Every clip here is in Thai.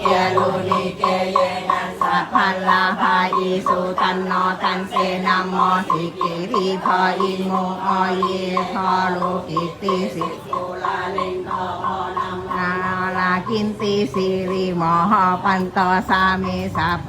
เกลุนิเกเยนัสสะพัลลาภาอิสุตันนอตันเสนัมมอสิกิริพออิโมอเยพอโลกิติสิสุลาลิงโตอนัมนาลากินติสิริมหปันตอสามิสาพ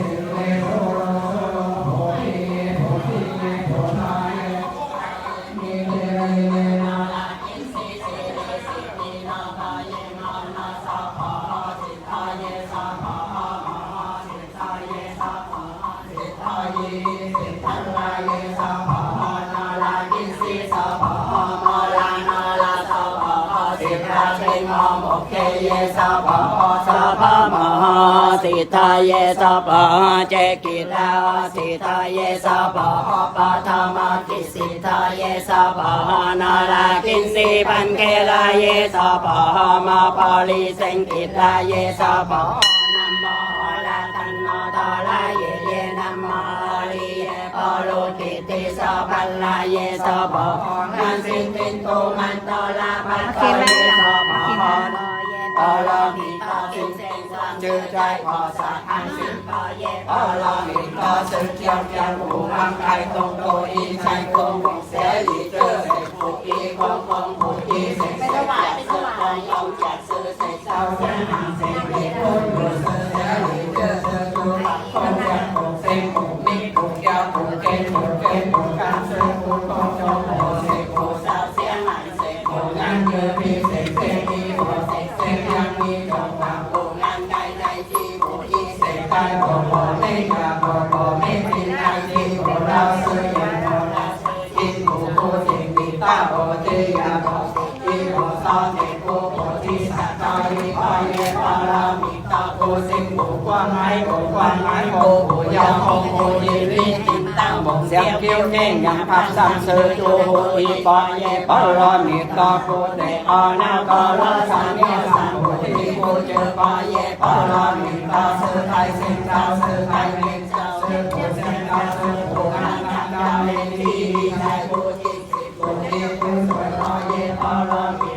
อเยสัพพะสัพพะมหาสิทาเยสัพพะเจกิตาสิทาเยสัพพะปัทมากิสิทาเยสัพพะนารากินสีปันเกลาเยสัพพะมาปาลิเซงกิตาเยสัพพะนัมโมลาตันโนตลาเยเยนัมโมลีเยปโลกิติสัพพัลลาเยสัพพะมันสินตินโตมันตลาปัตตาเยสัพ พะปอลามิตาสิเซนสังจือใจพอสักอันสิปอเยปอลามิตาสึกเจียวเจียวหูมังไคตรงโตอีชัยคงเสรีเจอเสกผูกอีคงคงผูกอีเสกเสกจัดเสกเจ้าเสกหังเสก อีเสกได้บ่บ่ไม่ยาบ่บ่ไม่เป็นไรที่บ่เราเสือยังบ่เราเสือยินผูกผูกเสกมีตาบ่เจียบ่ที่บ่ซอเสกผูกผูกที่สัตตาลีปายเยปารามิตาโกสิงผูกกว้างไม้ผูกกว้างไม้โกผูกยาวคงโกยีรีติตั้งบ่เสียงเกี้ยวเน่งยังพับซ้ำเสือจูหูอีปายเยปารามิตาโกเดอานาคาราสันเนสันโกที่โกเจอปามเยเส้นเจ้าเสือไทยเล่นเจ้าเสือโกเส้นเจ้าเสือโกงานงานดาวเลนที่ไทยโกจิตโกเดียวโกสวยปายเยปารามิ